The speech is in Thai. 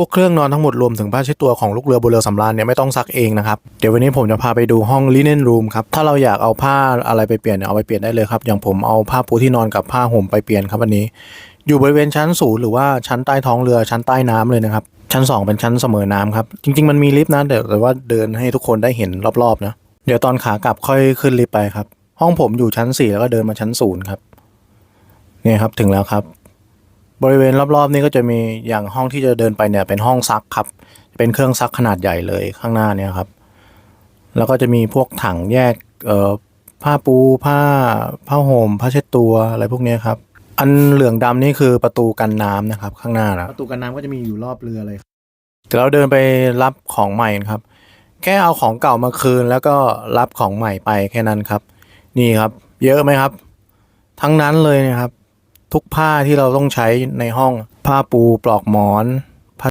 วกเครื่องนอนทั้งหมดรวมถึงผ้าเช็ดตัวของลูกเรือบนเรือสำราญเนี่ยไม่ต้องซักเองนะครับ เดี๋ยววันนี้ผมจะพาไปดูห้อง linen room ครับ ถ้าเราอยากเอาผ้าอะไรไปเปลี่ยนเนี่ยเอาไปเปลี่ยนได้เลยครับ อย่างผมเอาผ้าปูที่นอนกับผ้าห่มไปเปลี่ยนครับวันนี้ อยู่บริเวณชั้นศูนย์หรือว่าชั้นใต้ท้องเรือชั้นใต้น้ำเลยนะครับ ชั้นสองเป็นชั้นเสมอน้ำครับ จริง ๆ มันมีลิฟต์นะแต่แต่ว่าเดินให้ทุกคนได้เห็นรอบๆนะ เดี๋ยวตอนขากลับค่อยขึ้นลิฟต์ไปครับ ห้องผมอยู่ชั้นสี่แล้วก็เดินมาชั้นศูนย์ครับ เนี่ยครับถึงแล้วครับ บริเวณรอบๆ นี้ก็จะมีอย่างห้องที่จะเดินไปเนี่ยเป็นห้องซักครับ เป็นเครื่องซักขนาดใหญ่เลยข้างหน้าเนี่ยครับ แล้วก็จะมีพวกถังแยกเอ่อผ้าปูผ้าผ้าห่มผ้าเช็ดตัวอะไรพวกเนี้ยครับ อันเหลืองดำนี่คือประตูกันน้ำนะครับ ข้างหน้านะประตูกันน้ำก็จะมีอยู่รอบเรือเลยเดี๋ยวเราเดินไปรับของใหม่นะครับ แค่เอาของเก่ามาคืน แล้วก็รับของใหม่ไปแค่นั้นครับ นี่ครับ เยอะไหมครับ ทั้งนั้นเลยนะครับ ทุกผ้าที่เราต้องใช้ในห้อง ผ้าปูปลอกหมอน